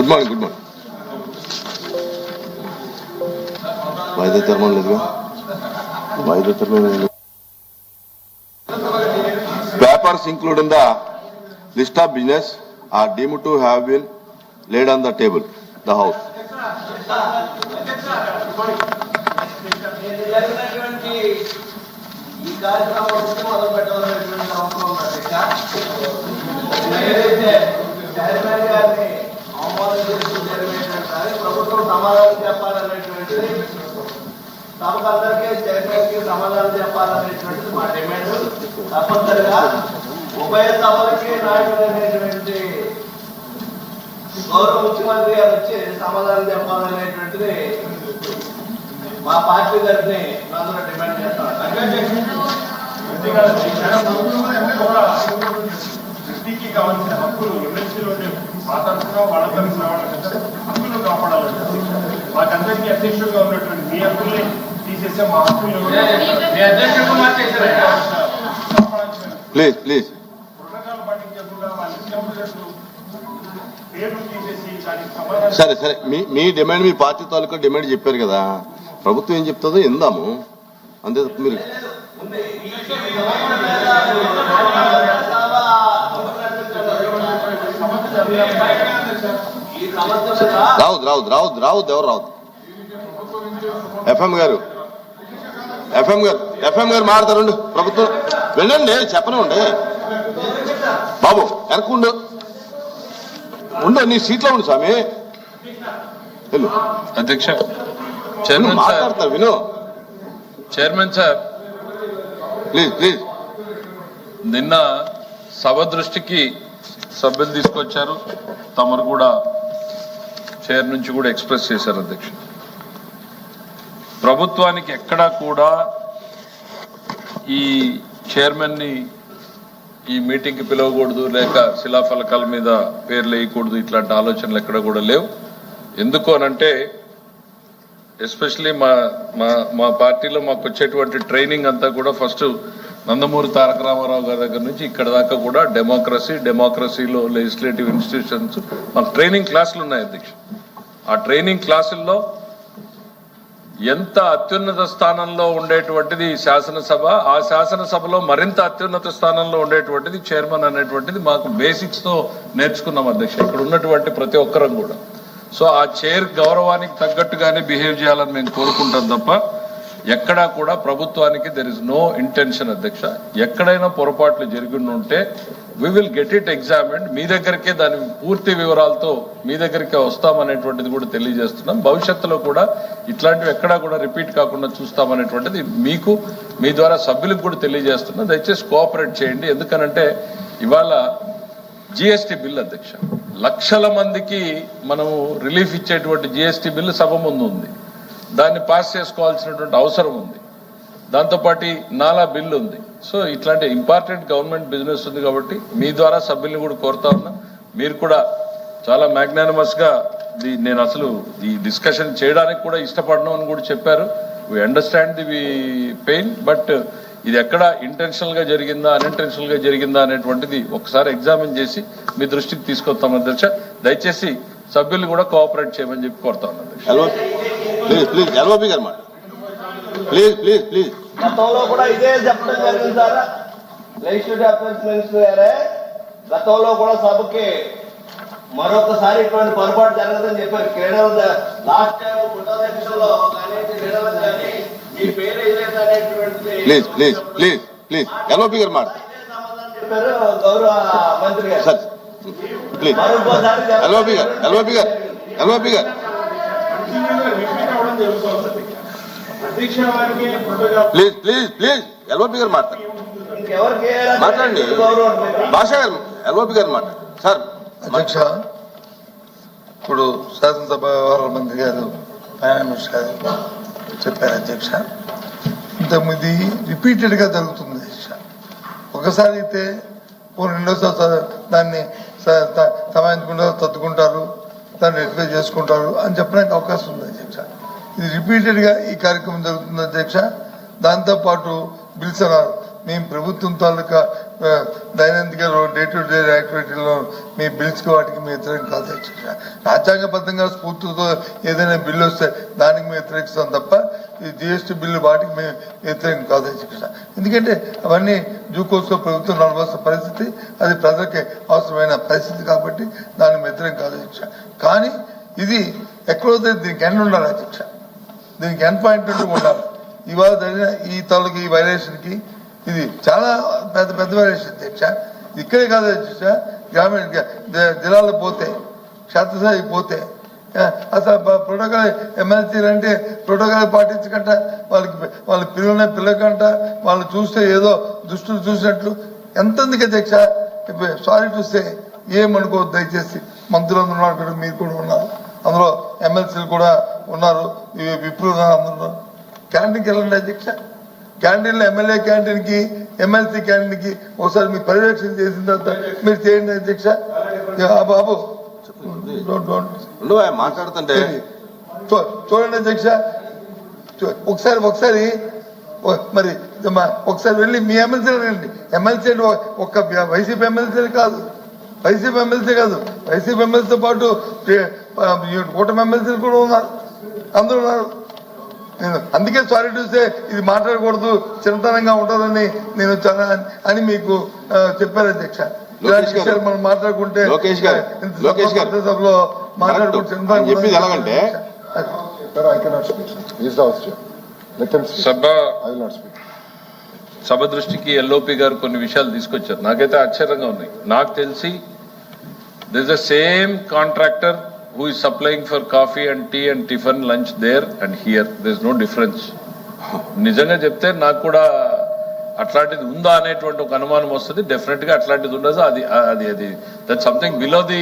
Good morning good morning వాయిదా తీర్మానం లేదుగా వాయిదా తీర్మానం లేదు papers include in the list of business are deem to have been laid on the table the house జరిగినటువంటి ఈ కార్యక్రమం ప్రభుత్వం సమాధానం చెప్పాలనేటువంటిది సభకందరికీ చైర్మన్ సమాధానం చెప్పాలనేటువంటిది మా డిమాండ్ తప్పనిసరిగా ఉభయ సభలకి నాయకుడు అనేటువంటి గౌరవ ముఖ్యమంత్రి గారు వచ్చి సమాధానం చెప్పాలనేటువంటిది మా పార్టీ తరఫుని అందరూ డిమాండ్ చేస్తాం వ్యక్తికి కావాల్సిన హక్కులు ఎమ్మెల్సీలోనే వాళ్ళ తరఫున వాళ్ళ హక్కులు కాపాడాలంటే మాకందరికీ అధ్యక్షుడుగా ఉన్నటువంటి మీ హక్కుల్ని తీసేసే మా హక్కులు మీ ప్లీజ్ ప్లీజ్ సరే సరే మీ మీ డిమాండ్ మీ పార్టీ తాలూకా డిమాండ్ చెప్పారు కదా ప్రభుత్వం ఏం చెప్తుందో ఇందాము అంతే తప్ప మీరు రావద్దు రావద్దు రావద్దు రావద్దు ఎవరు రావద్దు ఎఫ్ఎం గారు. ఎఫ్ఎం గారు ఎఫ్ఎం గారు మాడతారండి ప్రభుత్వం. వినండి చెప్పనివ్వండి బాబు వెనకుండు ఉండు. నీ సీట్లో ఉండు స్వామి. అధ్యక్ష చైర్మన్ మాట్లాడతావు విను. Chairman sir. Please please. నిన్న సభ దృష్టికి సభ్యులు తీసుకొచ్చారు. తమరు కూడా చైర్ నుంచి కూడా ఎక్స్ప్రెస్ చేశారు అధ్యక్ష. ప్రభుత్వానికి ఎక్కడా కూడా ఈ చైర్మన్ని ఈ మీటింగ్కి పిలవకూడదు లేక శిలాఫలకాల మీద పేర్లు వేయకూడదు ఇట్లాంటి ఆలోచనలు ఎక్కడ కూడా లేవు. ఎందుకు అనంటే ఎస్పెషలీ మా మా మా పార్టీలో మాకు వచ్చేటువంటి ట్రైనింగ్ అంతా కూడా ఫస్ట్ నందమూరి తారక రామారావు గారి దగ్గర నుంచి ఇక్కడ దాకా కూడా డెమోక్రసీ డెమోక్రసీలో లెజిస్లేటివ్ ఇన్స్టిట్యూషన్స్ మన ట్రైనింగ్ క్లాసులు ఉన్నాయి అధ్యక్ష. ఆ ట్రైనింగ్ క్లాసుల్లో ఎంత అత్యున్నత స్థానంలో ఉండేటువంటిది శాసనసభ ఆ శాసనసభలో మరింత అత్యున్నత స్థానంలో ఉండేటువంటిది చైర్మన్ అనేటువంటిది మాకు బేసిక్స్తో నేర్చుకున్నాం అధ్యక్ష. ఇక్కడ ఉన్నటువంటి ప్రతి ఒక్కరం కూడా. సో ఆ చైర్ గౌరవానికి తగ్గట్టుగానే బిహేవ్ చేయాలని మేము కోరుకుంటాం తప్ప ఎక్కడా కూడా ప్రభుత్వానికి దెర్ ఇస్ నో ఇంటెన్షన్ అధ్యక్ష. ఎక్కడైనా పొరపాట్లు జరిగినుంటే ఉంటే we will get it examined మీ దగ్గరికే దాని పూర్తి వివరాలతో మీ దగ్గరికే వస్తామనేటువంటిది కూడా తెలియజేస్తున్నాం. భవిష్యత్తులో కూడా ఇట్లాంటివి ఎక్కడా కూడా రిపీట్ కాకుండా చూస్తామనేటువంటిది మీకు మీ ద్వారా సభ్యులకు కూడా తెలియజేస్తున్నాం. దయచేసి కోఆపరేట్ చేయండి. ఎందుకనంటే ఇవాళ జిఎస్టి బిల్ అధ్యక్ష. లక్షల మందికి మనము రిలీఫ్ ఇచ్చేటువంటి జిఎస్టి బిల్లు సభ ముందు ఉంది. దాన్ని పాస్ చేసుకోవాల్సినటువంటి అవసరం ఉంది. దాంతోపాటు నాలా బిల్లు ఉంది. సో ఇట్లాంటి ఇంపార్టెంట్ గవర్నమెంట్ బిజినెస్ ఉంది కాబట్టి మీ ద్వారా సభ్యుల్ని కూడా కోరుతా ఉన్నా. మీరు కూడా చాలా మ్యాగ్నానిమస్గా నేను అసలు ఈ డిస్కషన్ చేయడానికి కూడా ఇష్టపడను అని కూడా చెప్పారు. We understand the pain but ఇది ఎక్కడ ఇంటెన్షనల్గా జరిగిందా అన్ఇంటెన్షనల్గా జరిగిందా అనేటువంటిది ఒకసారి ఎగ్జామిన్ చేసి మీ దృష్టికి తీసుకొస్తాం అధ్యక్ష. దయచేసి సభ్యులు కూడా కోఆపరేట్ చేయమని చెప్పి కోరుతా ఉన్నాను అధ్యక్ష. ఎల్ఓ ప్లీజ్ ప్లీజ్ ఎల్ఓపి గారు మాట ప్లీజ్ ప్లీజ్ ప్లీజ్ గతంలో కూడా ఇదే చెప్పడం జరిగింది సార్ లెజిస్లేటివ్ అఫేర్స్ మినిస్టర్ గారే గతంలో కూడా సభకి మరొకసారి ఇటువంటి పొరపాటు జరగదని చెప్పారు క్రీడల లాస్ట్ టైం పుట్టాధ్యక్షుల్లో కానీ క్రీడలు కానీ మీ పేరు వేయలేదు అనేటువంటిది please please please please LOP గారు మాట సమాధానం చెప్పారు గౌరవ మంత్రి గారు సార్ ప్లీజ్ మరొకసారి చెప్పండి. ఎల్ఓపి గారు ఎల్ఓపి గారు LOP please please please LOP గారు మాట మాట్లాడండి. భాష గారు ఎల్ఓపి గారు మాట సార్ అధ్యక్ష ఇప్పుడు శాసనసభ వ్యవహారాల మంత్రి గారు ఫైనాన్స్ గారు చెప్పారు అధ్యక్ష. ఇంతకుముందు రిపీటెడ్గా జరుగుతుంది అధ్యక్ష. ఒకసారి అయితే రెండోసారి దాన్ని సమాయించుకుంటారు తత్తుకుంటారు దాన్ని రెక్టిఫై చేసుకుంటారు అని చెప్పడానికి అవకాశం ఉంది అధ్యక్ష. ఇది రిపీటెడ్గా ఈ కార్యక్రమం జరుగుతుంది అధ్యక్ష. దాంతోపాటు బిల్స్ అన్నారు మేము ప్రభుత్వం తాలూకా దైనందిక డే టు డే యాక్టివిటీలో మీ బిల్స్కి వాటికి మీ వ్యతిరేకం కాదు అధ్యక్ష. రాజ్యాంగబద్ధంగా స్ఫూర్తితో ఏదైనా బిల్లు వస్తే దానికి మేము వ్యతిరేకిస్తాం తప్ప ఈ జిఎస్టీ బిల్లు వాటికి మేము వ్యతిరేకం కాదని అధ్యక్ష ఎందుకంటే అవన్నీ జూకోస్కో ప్రభుత్వం నడవాల్సిన పరిస్థితి అది ప్రజలకి అవసరమైన పరిస్థితి కాబట్టి దానికి వ్యతిరేకం కాదని అధ్యక్ష కానీ ఇది ఎక్కడో దీనికి ఎండ్ ఉండాలి అధ్యక్ష దీనికి ఎండ్ పాయింట్ ఉండాలి. ఇవాళ జరిగిన ఈ తాలూకు ఈ వైలేషన్కి ఇది చాలా పెద్ద పెద్ద వైలేషన్ అధ్యక్ష ఇక్కడే కాదు అధ్యక్ష గ్రామీణ జిల్లాలో పోతే క్షేత్రస్థాయికి పోతే అసలు ప్రోటోకాల్ ఎమ్మెల్సీలు అంటే ప్రోటోకాల్ పాటించకంట. వాళ్ళకి వాళ్ళ పిల్లల పిల్లకంట వాళ్ళు చూస్తే ఏదో దుస్తులు చూసినట్లు. ఎంతమందికి అధ్యక్ష? సారీ చూస్తే ఏమనుకోవద్దు దయచేసి మంత్రులు ఉన్నారు మీరు కూడా ఉన్నారు. అందులో ఎమ్మెల్సీలు కూడా ఉన్నారు. విప్రులు ఉన్నారు అందరూ. క్యాంటీన్కి వెళ్ళండి అధ్యక్ష. క్యాంటీన్లో ఎమ్మెల్యే క్యాంటీన్కి ఎమ్మెల్సీ క్యాంటీన్కి ఒకసారి మీరు పర్యవేక్షణ చేసిన తర్వాత మీరు చేయండి అధ్యక్ష. బాబు. Don't- don't. ఉండు ఆయన మాట్లాడుతుంటే. చూడండి అధ్యక్ష. ఒకసారి ఒకసారి ఓ- మరి ఒకసారి వెళ్ళి మీ ఎమ్మెల్సీ రండి ఎమ్మెల్సీ ఒక్క వైసీపీ ఎమ్మెల్సీ కాదు. వైసీపీ ఎమ్మెల్సీ కాదు. వైసీపీ ఎమ్మెల్సీతో పాటు కూటమి ఎమ్మెల్సీలు కూడా ఉన్నారు. అందరూ ఉన్నారు. నేను అందుకే సారీ చూస్తే ఇది మాట్లాడకూడదు చిన్నతనంగా ఉంటుందని నేను చాలా అని మీకు ఆ, చెప్పాను అధ్యక్ష. మనం మాట్లాడుకుంటే లోకేష్ గారు. సభలో చెప్పింది ఎలాగంటే. సభ దృష్టికి ఎల్ఓపి గారు కొన్ని విషయాలు తీసుకొచ్చారు. నాకైతే ఆశ్చర్యంగా ఉన్నాయి. నాకు తెలిసి this the same contractor who is supplying for coffee and tea and tiffin lunch there and here this no difference నిజంగా చెప్తే నాకు కూడా అట్లాంటిది ఉందా అనేటువంటి ఒక అనుమానం వస్తుంది. డెఫినెట్గా అట్లాంటిది ఉండదు. అది అది అది that something below the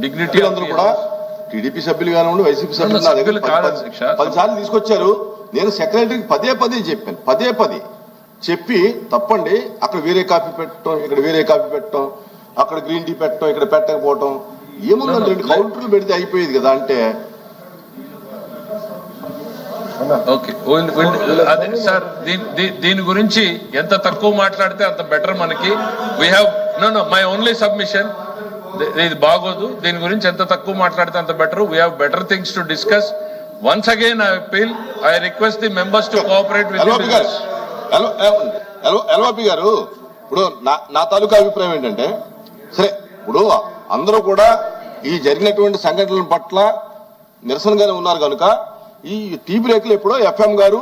dignity అందరూ కూడా టీడీపీ సభ్యులు కానివ్వండి వైసీపీ సభ్యులు నా దగ్గర సభ్యులు పది- కాదు పది- అధ్యక్ష. పది సార్లు తీసుకొచ్చారు. నేను సెక్రటరీకి పదే పదే చెప్పాను. పదే పదే చెప్పి తప్పండి. అక్కడ వేరే కాఫీ పెట్టడం ఇక్కడ వేరే కాఫీ పెట్టడం అక్కడ గ్రీన్ టీ పెట్టడం ఇక్కడ పెట్టకపోవటం. ఏముందండి? రెండు కౌంటర్లు పెడితే అయిపోయేది కదా. అంటే ఓకే. అదే సార్ దీని గురించి ఎంత తక్కువ మాట్లాడితే అంత బెటర్ మనకి. We have no no my only submission ఇది బాగోదు. దీని గురించి ఎంత తక్కువ మాట్లాడితే అంత better. We have better things to discuss once again I appeal I request the members to cooperate with LOP గారు. ఇప్పుడు నా నా తాలూకా అభిప్రాయం ఏంటంటే సరే ఇప్పుడు అందరూ కూడా ఈ జరిగినటువంటి సంఘటనల పట్ల నిరసనగానే ఉన్నారు కనుక ఈ టీ బ్రేక్లు ఎప్పుడో ఎఫ్ఎం గారు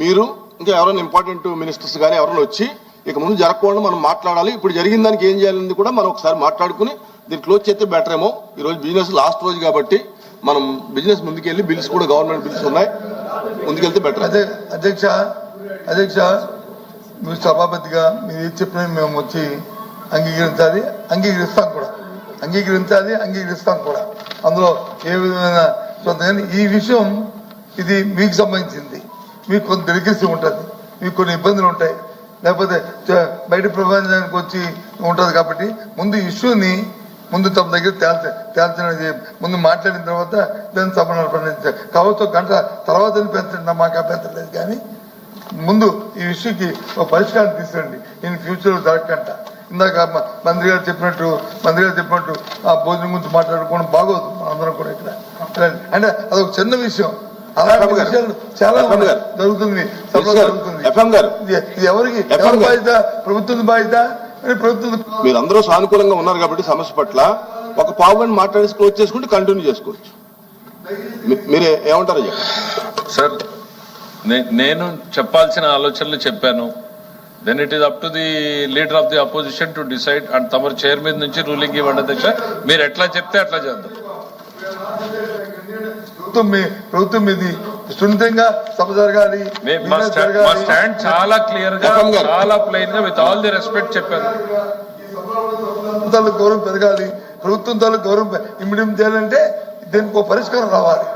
మీరు ఇంకా ఎవరైనా ఇంపార్టెంట్ మినిస్టర్స్ కానీ ఎవరైనా వచ్చి ఇక ముందు జరగకుండా మనం మాట్లాడాలి. ఇప్పుడు జరిగిన దానికి ఏం చేయాలని కూడా మనం ఒకసారి మాట్లాడుకుని దీన్ని క్లోజ్ చేస్తే బెటర్ ఏమో. ఈ రోజు బిజినెస్ లాస్ట్ రోజు కాబట్టి మనం బిజినెస్ ముందుకెళ్ళి బిల్స్ కూడా గవర్నమెంట్ బిల్స్ ఉన్నాయి. ముందుకెళ్తే బెటర్. అదే అధ్యక్ష అధ్యక్ష మీరు సభాపతిగా మీరు ఏది చెప్పినా మేము వచ్చి అంగీకరించాలి. అంగీకరిస్తాం కూడా. అంగీకరించాలి అంగీకరిస్తాం కూడా. అందులో ఏ విధమైన ఈ విషయం ఇది మీకు సంబంధించింది. మీకు కొంత డెలికసీ ఉంటుంది. మీకు కొన్ని ఇబ్బందులు ఉంటాయి. లేకపోతే బయట ప్రపంచానికి వచ్చి ఉంటుంది కాబట్టి ముందు ఇష్యూని ముందు తమ దగ్గర తేల్చ తేల్చినది ముందు మాట్లాడిన తర్వాత దాన్ని సభ నడపండి కావచ్చు గంట తర్వాత పెంచండి. మాకు అభ్యంతరం లేదు కానీ ముందు ఈ ఇష్యూకి ఒక పరిష్కారం తీసుకురండి. ఇన్ ఫ్యూచర్ జరగకంట. ఇందాక మంత్రి గారు చెప్పినట్టు మంత్రి గారు చెప్పినట్టు ఆ భోజనం గురించి మాట్లాడుకోవడం బాగోదు. మనందరం కూడా ఇక్కడ. అంటే అదొక చిన్న విషయం. చాలా. జరుగుతుంది. ఎఫ్ఎం గారు. ఎవరికి? ఎవరి. బాధ్యత? ప్రభుత్వం బాధ్యత? మరి ప్రభుత్వం మీరందరూ సానుకూలంగా ఉన్నారు కాబట్టి సమస్య పట్ల ఒక పావు గంట మాట్లాడేసి క్లోజ్ చేసుకుంటే కంటిన్యూ చేసుకోవచ్చు. మీరే ఏమంటారు సార్ నేను చెప్పాల్సిన ఆలోచనలు చెప్పాను. Then it is up to the leader of the opposition to decide and తమరు చైర్ మీద నుంచి రూలింగ్ ఇవ్వండి అధ్యక్ష. మీరు ఎట్లా చెప్తే అట్లా చేద్దాం. ప్రభుత్వం మీ ప్రభుత్వం మీది సున్నితంగా సభ జరగాలి. స్టాండ్ చాలా క్లియర్గా. చాలా ప్లెయిన్గా విత్ ఆల్ ది రెస్పెక్ట్ తాలూకు గౌరవం పెరగాలి. ప్రభుత్వం తాలూకు గౌరవం ఇమిడియం చేయాలంటే దీనికి ఒక పరిష్కారం రావాలి.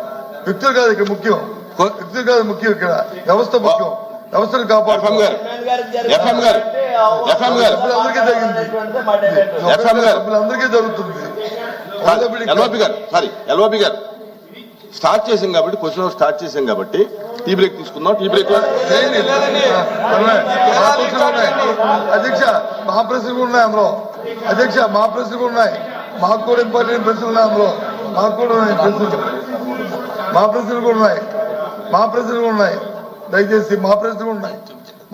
వ్యక్తులు కాదు ఇక్కడ ముఖ్యం. వ్యక్తులు కాదు ముఖ్యం ఇక్కడ. వ్యవస్థ ముఖ్యం. వ్యవస్థను కాపాడుకోవాలి. సభ్యులందరికీ జరుగుతుంది. ఎల్ఓపి గారు. సారీ ఎల్ఓపి గారు. స్టార్ట్ చేసాం కాబట్టి క్వశ్చన్ స్టార్ట్ చేసాం కాబట్టి టీ బ్రేక్ తీసుకుందాం. టీ బ్రేక్ అధ్యక్ష మా ప్రశ్నలు ఉన్నాయి అందులో అధ్యక్ష మా ప్రశ్నలు ఉన్నాయి. మాకు కూడా ఇంపార్టెంట్ ప్రశ్నలు ఉన్నాయి అందులో. మాకు కూడా ఉన్నాయి. ప్రశ్నలు మా ప్రశ్నలు కూడా ఉన్నాయి మా ప్రశ్నలు. కూడా ఉన్నాయి. దయచేసి మా ప్రశ్నలు ఉన్నాయి.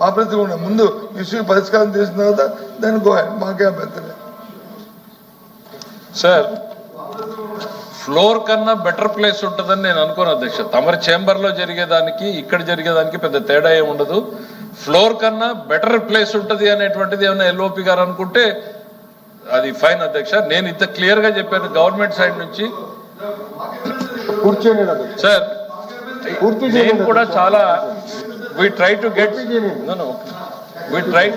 మా ప్రశ్నలు ఉన్నాయి. ముందు ఇష్యూ పరిష్కారం చేసిన తర్వాత దాన్ని గో మాకే అభ్యంతరం లేదు. సార్ ఫ్లోర్ కన్నా బెటర్ ప్లేస్ ఉంటుందని నేను అనుకోను అధ్యక్ష. తమరి చేంబర్లో జరిగేదానికి ఇక్కడ జరిగేదానికి పెద్ద తేడా ఏమి ఉండదు. ఫ్లోర్ కన్నా బెటర్ ప్లేస్ ఉంటది అనేటువంటిది ఏమైనా ఎల్ఓపి గారు అనుకుంటే అది ఫైన్ అధ్యక్ష. నేను ఇంత క్లియర్గా చెప్పాను గవర్నమెంట్ సైడ్ నుంచి. సార్ నేను కూడా చాలా we try to get. We try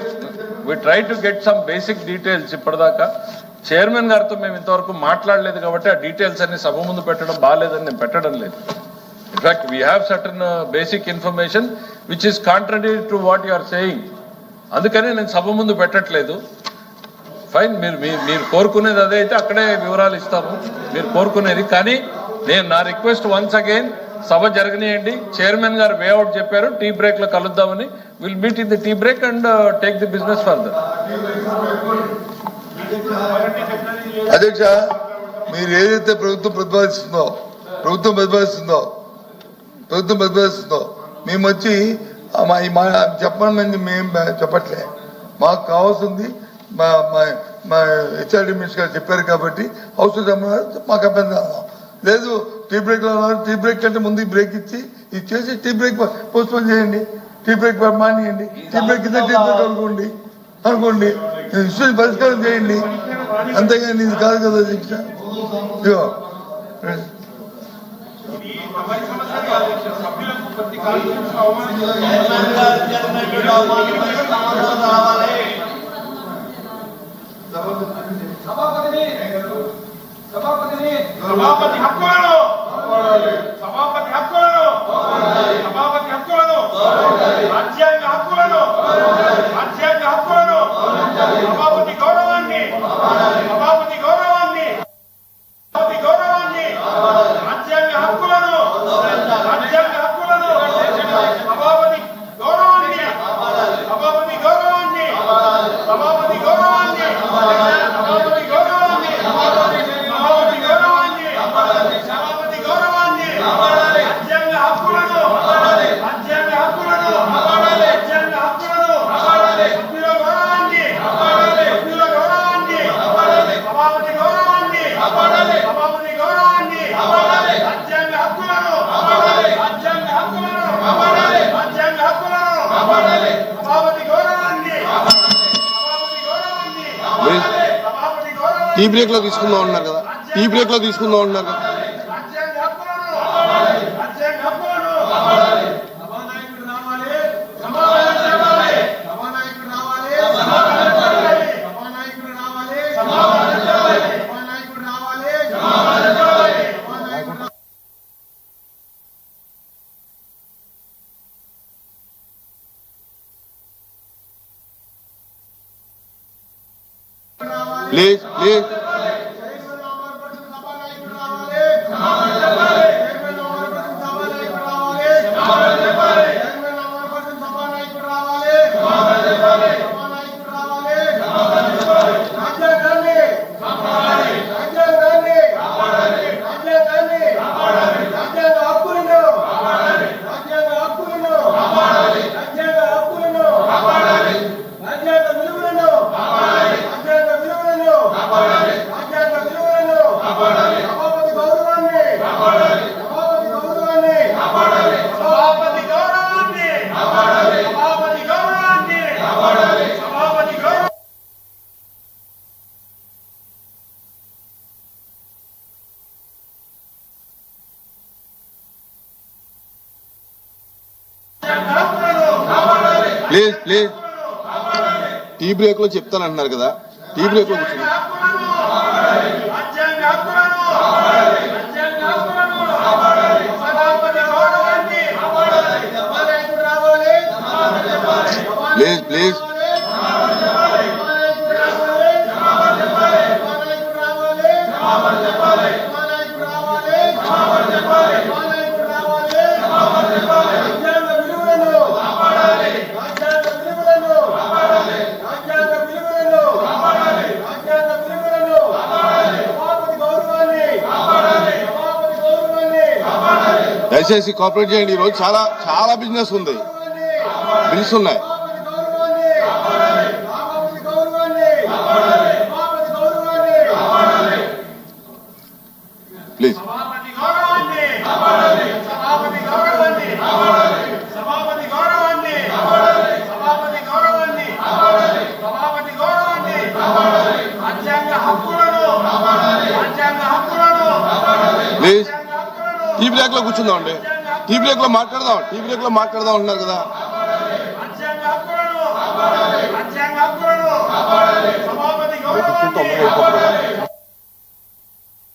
we try to get some basic details ఇప్పటిదాకా. చైర్మన్ గారితో మేము ఇంతవరకు మాట్లాడలేదు కాబట్టి ఆ డీటెయిల్స్ అన్ని సభ ముందు పెట్టడం బాగాలేదని నేను పెట్టడం లేదు. In fact we have certain basic information which is contradictory to what you are saying అందుకని నేను సభ ముందు పెట్టట్లేదు. ఫైన్ మీరు మీరు కోరుకునేది అదే అయితే అక్కడే వివరాలు ఇస్తాము. మీరు కోరుకునేది. కానీ నేను నా రిక్వెస్ట్ వన్స్ అగైన్ సభ జరగనియండి. చైర్మన్ గారు వేఅవుట్ చెప్పారు. టీ బ్రేక్లో కలుద్దామని. Will meet in the tea break and take the business further అధ్యక్ష మీరు ఏదైతే ప్రభుత్వం ప్రతిపాదిస్తుందో ప్రభుత్వం ప్రతిపాదిస్తుందో ప్రభుత్వం ప్రతిపాదిస్తుందో మేము వచ్చి ఆ చెప్పమని మేము చెప్పట్లే. మాకు కావాల్సింది మా మా మా హెచ్ఆర్డి మినిస్టర్ గారు చెప్పారు కాబట్టి అవసరం మాకు అభ్యంతరం లేదు. టీ బ్రేక్లో ఉన్నారు. టీ బ్రేక్ కంటే ముందు బ్రేక్ ఇచ్చి ఇచ్చేసి టీ బ్రేక్ పోస్ట్పోన్ చేయండి. టీ బ్రేక్ మానేయండి టీ బ్రేక్ ఇస్తే టీ బ్రేక్ అనుకోండి అనుకోండి ఇష్యూ పరిష్కారం చేయండి. అంతేగాని ఇది కాదు కదా శిక్ష. ఇదిగో. సభాపతిని ప్రతి కాన్ఫరెన్స్ అవమానించారు చైర్మన్ గారు చెప్పినటువంటి అవమానాలకు సమాధానం రావాలి సభాపతి హక్కులను సభాపతి హక్కులను సభాపతి హక్కులను రాజ్యాంగ హక్కులను రాజ్యాంగ హక్కులను సభాపతి గౌరవాన్ని సభాపతి గౌరవాన్ని సభాపతి గౌరవాన్ని రాజ్యాంగ హక్కులను రాజ్యాంగ హక్కులను సభాపతి గౌరవాన్ని సభాపతి గౌరవాన్ని సభాపతి గౌరవాన్ని సభాపతి గౌరవాన్ని సభాపతి గౌరవాన్ని సభాపతి గౌరవాన్ని రాజ్యాంగ హక్కులను రాజ్యాంగ హక్కులను రాజ్యాంగ హక్కులను సభ్యుల గౌరవాన్ని సభ్యుల గౌరవాన్ని సభాపతి గౌరవాన్ని సభాపతి గౌరవాన్ని రాజ్యాంగ హక్కులను రాజ్యాంగ హక్కులను రాజ్యాంగ హక్కులను సభాపతి గౌరవాన్ని సభాపతి గౌరవాన్ని ఈ టీ బ్రేక్లో తీసుకుందాం అన్నారు కదా. టీ బ్రేక్లో తీసుకుందాం అన్నారు కదా రాజ్యాంగ హక్కులను రాజ్యాంగ హక్కులను సభానాయకుడు రావాలి సభానాయకుడు రావాలి సభానాయకుడు రావాలి సభానాయకుడు రావాలి సభానాయకుడు రావాలి సభానాయకుడు please please please please. Tea బ్రేక్లో చెప్తాను అంటున్నారు కదా. టీ బ్రేక్లో కూర్చోండి. రాజ్యాంగ ప్లీజ్. దయచేసి కోఆపరేట్ చేయండి. ఈరోజు రోజు చాలా చాలా బిజినెస్ ఉంది. బిల్స్ ఉన్నాయి. ప్లీజ్ సభాపతి గౌరవాన్ని సభాపతి గౌరవాన్ని సభాపతి గౌరవాన్ని సభాపతి గౌరవాన్ని సభాపతి గౌరవాన్ని రాజ్యాంగ హక్కులను రాజ్యాంగ హక్కులను ప్లీజ్ రాజ్యాంగ హక్కులను టీ బ్రేక్లో కూర్చుందాం అండి. టీ బ్రేక్లో మాట్లాడదాం. టీ బ్రేక్లో మాట్లాడదాం అంటున్నారు కదా. సభాపతి